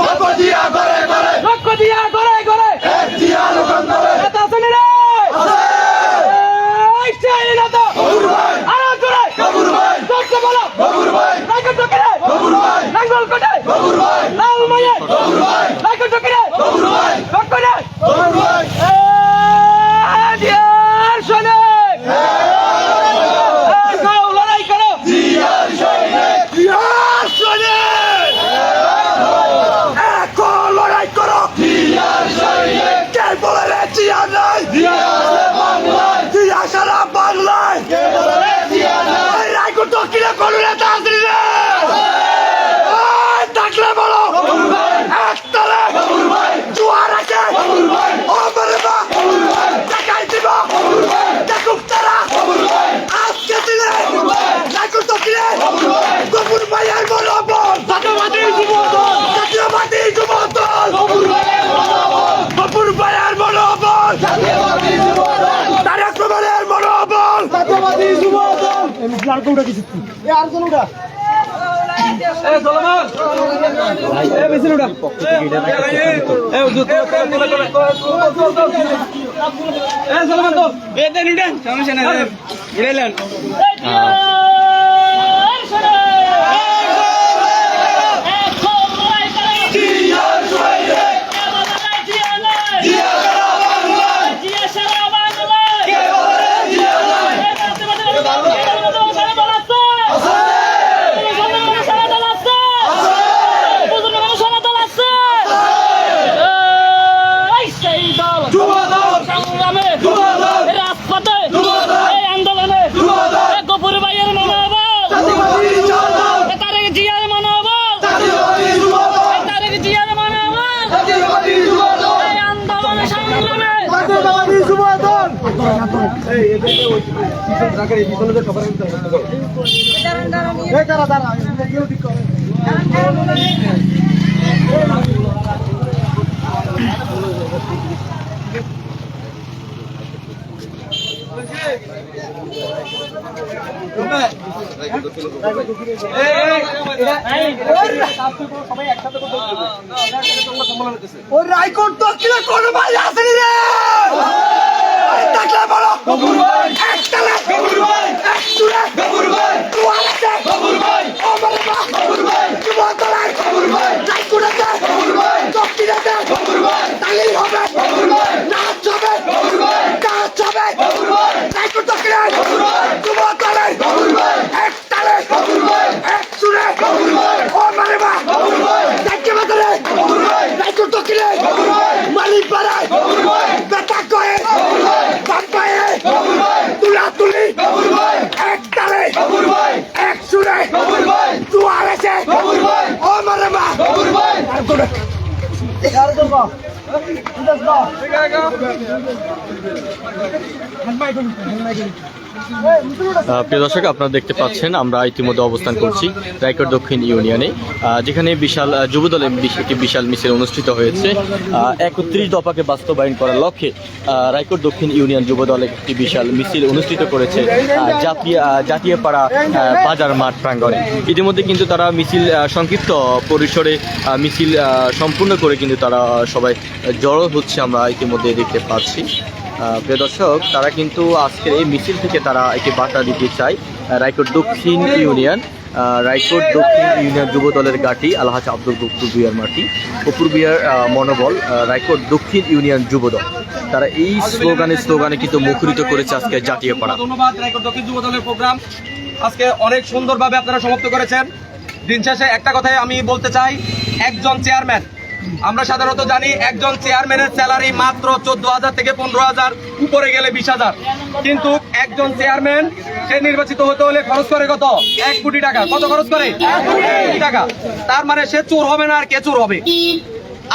গল্প দিয়া করে করে লক্ষ দিয়া করে করে এক দিয়া লোকন ধরে নেতা শুনি রে এই সেই নেতা বাবুর ভাই আরও জোরে বাবুর ভাই সবচেয়ে বলো বাবুর ভাই লাইক টকিরে বাবুর ভাই নাঙ্গল কোটে বাবুর ভাই লাল মায়ে বাবুর ভাই লাইক টকিরে বাবুর ভাই লক্ষ রে বাবুর ভাই ডিয়ার শোনে এই গাও লড়াই করো জিয়ার সৈনিক ডিয়ার শোনে এখন লড়াই করো জিয়ার সৈনিক কে বলে রে জিয়া নাই জিয়া আছে বাংলায় জিয়া সারা বাংলায় কে বলে রে জিয়া নাই এই রায়কুট দক্ষিণে কোন নেতা আসলি রে এই থাকলে বলো বাবুর ভাই একতলে বাবুর ভাই জুয়ার আছে বাবুর ভাই ও বলে বা বাবুর ভাই দেখাই দিব বাবুর ভাই দেখুক তারা বাবুর ভাই আজকে দিলে বাবুর ভাই রায়কুট দক্ষিণে বাবুর ভাই বাবুর ভাই আর বলো বল জাতীয়বাদী যুবদল জাতীয়বাদী যুবদল বাবুর ভাই বাবুর ভাই আর মনোবল জাতীয়বাদী যুবদল তারেক রহমানের মনোবল জাতীয়বাদী যুবদল উঠা কিছু এ এ দেন দেন সমস্যা নাই উড়াইলেন জিয়ার সৈনিক জিয়া সারা বাংলায় কে বলে রে জিয়া নাই যুবদল সংগ্রামে যুবদল রাজপথে যুবদল এই আন্দোলনে যুবদল গপুর ভাইয়ের মনোবল জাতীয়বাদী যুবদল তারেক জিয়ার মনোবল জাতীয়বাদী যুবদল তারেক জিয়ার মনোবল জাতীয়বাদী যুবদল এই আন্দোলনে সংগ্রামে জাতীয়বাদী যুবদল ও রায়কোট দক্ষিণে কোন ভাই আসেনি রে! থাকলে বলো। বাবুর ভাই। একতলা বাবুর ভাই। একসুরে বাবুর ভাই। বাবুর ভাই। বাবা। বাবুর ভাই। যুবতলায় বাবুর ভাই রায়কোটাতে বাবুর ভাই দক্ষিণেতে বাবুর ভাই তালি হবে বাবুর ভাই নাচ হবে বাবুর ভাই কাজ হবে বাবুর ভাই রায়কোট দক্ষিণে বাবুর ভাই যুবতলায় বাবুর ভাই একতলা বাবুর ভাই একসুরে বাবুর ভাই ও বাবা বাবুর ভাই দেখতে বাতরে বাবুর ভাই রায়কোট দক্ষিণে বাবুর ভাই মালিক পাড়ায় বাবুর ভাই বেটা কয়ে বাবুর ভাই বাম্পায়ে বাবুর ভাই তুলা তুলি বাবুর ভাই একতালে বাবুর ভাই এক সুরে বাবুর ভাই দুয়ার আছে বাবুর ভাই ও মারে মা বাবুর ভাই আর কোন কোন আহ, প্রিয় দর্শক আপনারা দেখতে পাচ্ছেন আমরা ইতিমধ্যে অবস্থান করছি রায়কট দক্ষিণ ইউনিয়নে যেখানে বিশাল যুবদলের একটি বিশাল মিছিল অনুষ্ঠিত হয়েছে। একত্রিশ দফাকে বাস্তবায়ন করার লক্ষ্যে আহ, রায়কট দক্ষিণ ইউনিয়ন যুবদল একটি বিশাল মিছিল অনুষ্ঠিত করেছে আহ, জাতীয় পাড়া বাজার মাঠ প্রাঙ্গণে। ইতিমধ্যে কিন্তু তারা মিছিল সংক্ষিপ্ত পরিসরে মিছিল সম্পূর্ণ করে কিন্তু তারা সবাই জড়ো হচ্ছে আমরা ইতিমধ্যে দেখতে পাচ্ছি। প্রিয় দর্শক, তারা কিন্তু আজকের এই মিছিল থেকে তারা একটি বার্তা দিতে চায় রায়কোট দক্ষিণ ইউনিয়ন রায়কোট দক্ষিণ ইউনিয়ন যুব দলের গাটি, আলহাজ আব্দুল বিয়ার মাটি বিয়ার মনোবল রায়কোট দক্ষিণ ইউনিয়ন যুব দল। তারা এই স্লোগানে স্লোগানে কিন্তু মুখরিত করেছে আজকে জাতীয় পাড়া। ধন্যবাদ রায়কোট দক্ষিণ যুব দলের প্রোগ্রাম। আজকে অনেক সুন্দরভাবে আপনারা সমাপ্ত করেছেন। দিন শেষে একটা কথাই আমি বলতে চাই, একজন চেয়ারম্যান আমরা সাধারণত জানি একজন চেয়ারম্যানের স্যালারি মাত্র চোদ্দ হাজার থেকে পনেরো হাজার, উপরে গেলে বিশ হাজার। কিন্তু একজন চেয়ারম্যান, সে নির্বাচিত হতে হলে খরচ করে কত? এক কোটি টাকা। কত খরচ করে? টাকা। তার মানে সে চোর হবে না আর কে চোর হবে?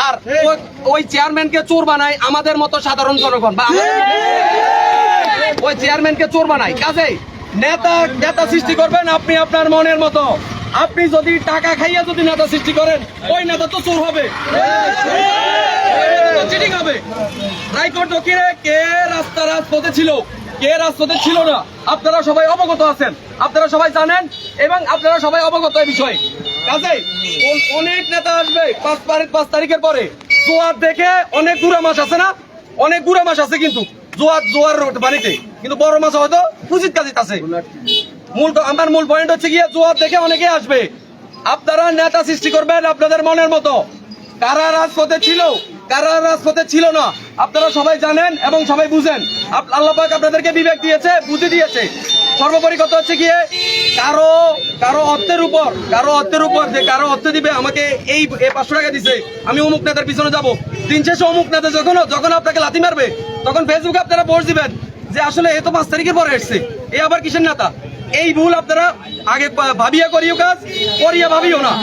আর ওই চেয়ারম্যানকে চোর বানায় আমাদের মতো সাধারণ জনগণ বা ওই চেয়ারম্যানকে চোর বানায়। কাজে নেতা নেতা সৃষ্টি করবেন আপনি আপনার মনের মতো। আপনি যদি টাকা খাইয়া যদি নেতা সৃষ্টি করেন, ওই নেতা তো চোর হবে। চিটিং হবে। রায়কোট দক্ষিণে কে রাস্তা রাজপথে ছিল? কে রাজপথে ছিল না? আপনারা সবাই অবগত আছেন। আপনারা সবাই জানেন এবং আপনারা সবাই অবগত এই বিষয়ে। কাজেই অনেক নেতা আসবে পাঁচ তারিখ পাঁচ তারিখের পরে। জোয়ার দেখে অনেক গুড়া মাছ আছে না? অনেক গুড়া মাছ আছে কিন্তু। জোয়ার জোয়ার বাড়িতে। কিন্তু বড় মাছ হয়তো উচিত কাজিত আছে। মূল আমার মূল পয়েন্ট হচ্ছে গিয়ে জোয়ার দেখে অনেকে আসবে। আপনারা নেতা সৃষ্টি করবেন আপনাদের মনের মতো। কারা রাজপথে ছিল, কারা রাজপথে ছিল না, আপনারা সবাই জানেন এবং সবাই বুঝেন। আল্লাহ আপনাদেরকে বিবেক দিয়েছে, বুদ্ধি দিয়েছে। সর্বোপরি কথা হচ্ছে গিয়ে, কারও কারও অর্থের উপর, কারও অর্থের উপর যে কারও অর্থ দিবে আমাকে এই এই পাঁচশো টাকা দিছে, আমি অমুক নেতার পিছনে যাব। দিন শেষে অমুক নেতা যখন যখন আপনাকে লাথি মারবে, তখন ফেসবুকে আপনারা পোস্ট দিবেন যে আসলে এ তো পাঁচ তারিখের পরে এসছে, এ আবার কিসের নেতা? এই ভুল আপনারা আগে ভাবিয়া করিও কাজ, করিয়া ভাবিও না।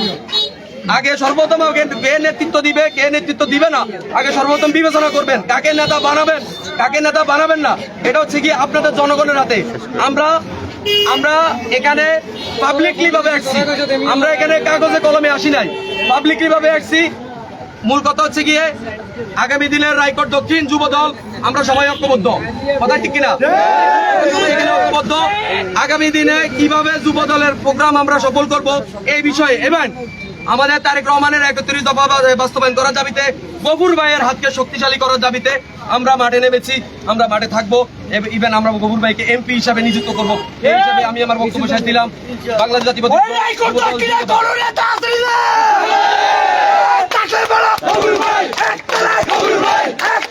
আগে সর্বপ্রথম আগে কে নেতৃত্ব দিবে, কে নেতৃত্ব দিবে না, আগে সর্বপ্রথম বিবেচনা করবেন, কাকে নেতা বানাবেন, কাকে নেতা বানাবেন না, এটা হচ্ছে কি আপনাদের জনগণের হাতে। আমরা আমরা এখানে পাবলিকলি ভাবে আসছি। আমরা এখানে কাগজে কলমে আসি নাই। পাবলিকলি ভাবে আসছি। মূল কথা হচ্ছে গিয়ে আগামী দিনের রায়কোট দক্ষিণ যুব দল আমরা সবাই ঐক্যবদ্ধ। কথা ঠিক কিনা? ঐক্যবদ্ধ। আগামী দিনে কীভাবে যুব দলের প্রোগ্রাম আমরা সফল করব এই বিষয়ে এবং আমাদের তারেক রহমানের একত্রিশ দফা বাস্তবায়ন করার দাবিতে গফুর ভাইয়ের হাতকে শক্তিশালী করার দাবিতে আমরা মাঠে নেমেছি আমরা মাঠে থাকব ইভেন আমরা গফুর ভাইকে এমপি হিসাবে নিযুক্ত করব। এই হিসাবে আমি আমার বক্তব্য শেষ দিলাম। বাংলাদেশ জাতীয়বাদী ওই রায়কোট দক্ষিণে কোন নেতা আসেনি